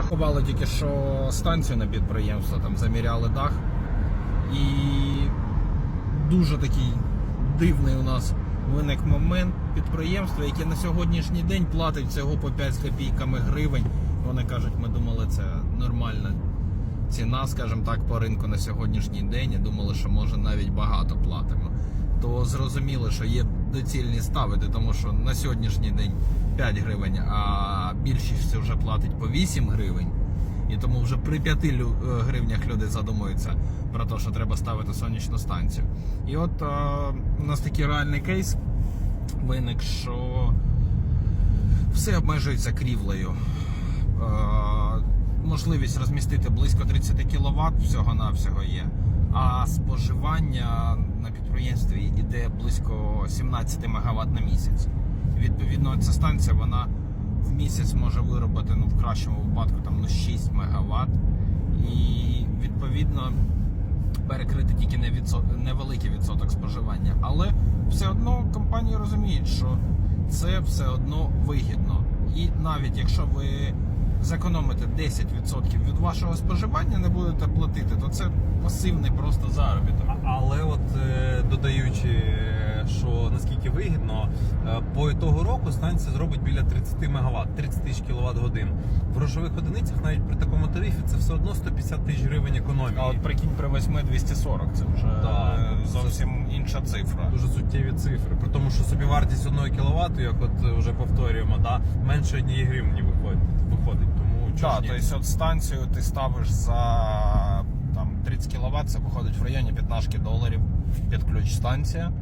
Рахували тільки що станцію на підприємство, там заміряли дах. І дуже такий дивний у нас виник момент підприємства, яке на сьогоднішній день платить всього по 5 з копійками гривень. Вони кажуть, ми думали, це нормальна ціна, скажімо так, по ринку на сьогоднішній день. І думали, що може навіть багато платимо. То зрозуміли, що є доцільність ставити, тому що на сьогоднішній день 5 гривень, а більшість вже платить по 8 гривень. І тому вже при 5 е, гривнях люди задумуються про те, що треба ставити сонячну станцію. І от е, у нас такий реальний кейс виник, що все обмежується крівлею. Е, можливість розмістити близько 30 кВт всього-навсього є. А споживання на підприємстві йде близько 17 МВт на місяць. Відповідно, ця станція вона в місяць може виробити ну, в кращому випадку там, ну, 6 МВт. І відповідно перекрити тільки невеликий відсоток споживання. Але все одно компанії розуміють, що це все одно вигідно. І навіть якщо ви зекономите 10% від вашого споживання, не будете платити, то це пасивний просто заробіток. Але от е, додаючи, що наскільки вигідно, е, по ітогу року станція зробить біля 30 МВт, 30 тисяч кВт годин. В грошових одиницях навіть при такому тарифі це все одно 150 тисяч гривень економії. А от прикинь, при 8 240 це вже Да. зовсім інша цифра. Дуже суттєві цифри. При тому, що собі вартість 1 кВт, як от е, вже повторюємо, да, менше однієї гривні виходить. виходить. Тому чого Так, тобто от станцію ти ставиш за там, 30 кВт, це виходить в районі 15 доларів під ключ станція.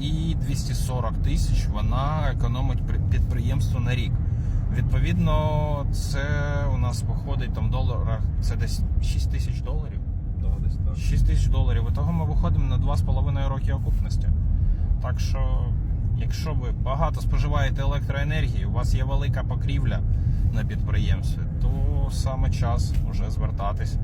І 240 тисяч вона економить підприємство на рік. Відповідно, це у нас виходить там в доларах, це десь 6 тисяч доларів. Да, десь так. 6 тисяч доларів. І того ми виходимо на 2,5 роки окупності. Так що, якщо ви багато споживаєте електроенергії, у вас є велика покрівля на підприємстві, то саме час вже звертатись